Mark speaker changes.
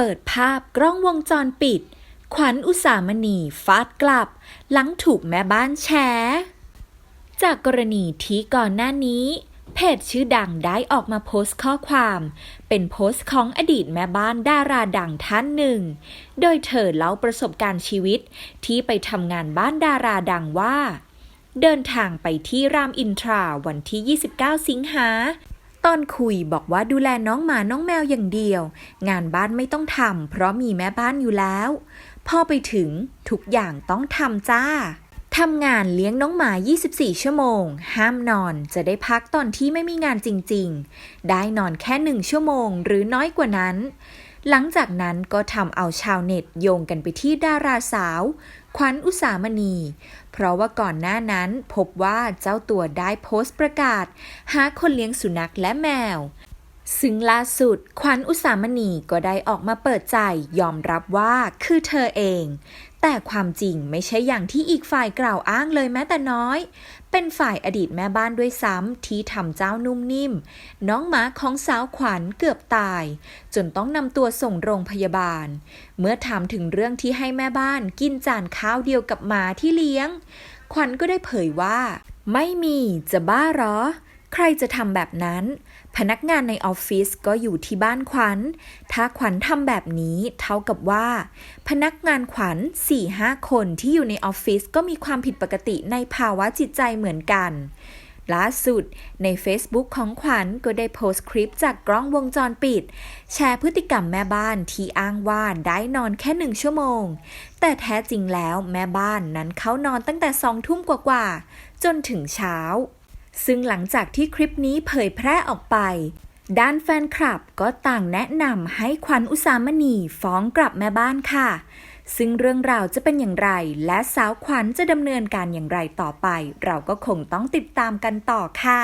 Speaker 1: เปิดภาพกล้องวงจรปิด ขวัญอุสามณีฟาดกลับ หลังถูกแม่บ้านแชร์จากกรณีที่ก่อนหน้านี้ เพจชื่อดังได้ออกมาโพสต์ข้อความ เป็นโพสต์ของอดีตแม่บ้านดาราดังท่านหนึ่ง โดยเธอเล่าประสบการณ์ชีวิตที่ไปทำงานบ้านดาราดังว่า เดินทางไปที่รามอินทราวันที่ 29 สิงหา ตอนคุยบอกว่าดูแลน้องหมาน้องแมวอย่างเดียว งานบ้านไม่ต้องทำเพราะมีแม่บ้านอยู่แล้ว พอไปถึงทุกอย่างต้องทำจ้าทำงานเลี้ยงน้องหมา 24 ชั่วโมง ห้ามนอน จะได้พักตอนที่ไม่มีงานจริง ๆ ได้นอนแค่หนึ่งชั่วโมงหรือน้อยกว่านั้น หลังจากนั้นก็ทำเอาชาวเน็ตโยงกันไปที่ดาราสาว ขวัญอุสามณี เพราะว่าก่อนหน้านั้นพบว่าเจ้าตัวได้โพสต์ประกาศ หาคนเลี้ยงสุนัขและแมว ซึ่งล่าสุด ขวัญอุสามณีก็ได้ออกมาเปิดใจยอมรับว่าคือเธอเอง แต่ความจริงไม่ใช่อย่างที่อีกฝ่ายกล่าวอ้างเลยแม้แต่น้อย เป็นฝ่ายอดีตแม่บ้านด้วยซ้ำที่ทำเจ้านุ่มนิ่ม น้องหมาของสาวขวัญเกือบตาย จนต้องนำตัวส่งโรงพยาบาล เมื่อถามถึงเรื่องที่ให้แม่บ้านกินจานข้าวเดียวกับหมาที่เลี้ยง ขวัญก็ได้เผยว่า ไม่มีจะบ้าหรอ ใครจะทำแบบนั้น พนักงานในออฟฟิศก็อยู่ที่บ้านขวัญ ถ้าขวัญทำแบบนี้เท่ากับว่า พนักงานขวัญ4-5 คนที่อยู่ในออฟฟิศก็มีความผิดปกติในภาวะจิตใจเหมือนกันล่าสุด ใน Facebook ของขวัญก็ได้โพสต์คลิปจากกล้องวงจรปิด แชร์พฤติกรรมแม่บ้านที่อ้างว่าได้นอนแค่หนึ่งชั่วโมง แต่แท้จริงแล้วแม่บ้านนั้นเขานอนตั้งแต่สองทุ่มกว่าๆจนถึงเช้า ซึ่งหลังจากที่คลิปนี้เผยแพร่ออกไป ด้านแฟนคลับก็ต่างแนะนำให้ขวัญอุสามณีฟ้องกลับแม่บ้านค่ะ ซึ่งเรื่องราวจะเป็นอย่างไร และสาวขวัญจะดำเนินการอย่างไรต่อไป เราก็คงต้องติดตามกันต่อค่ะ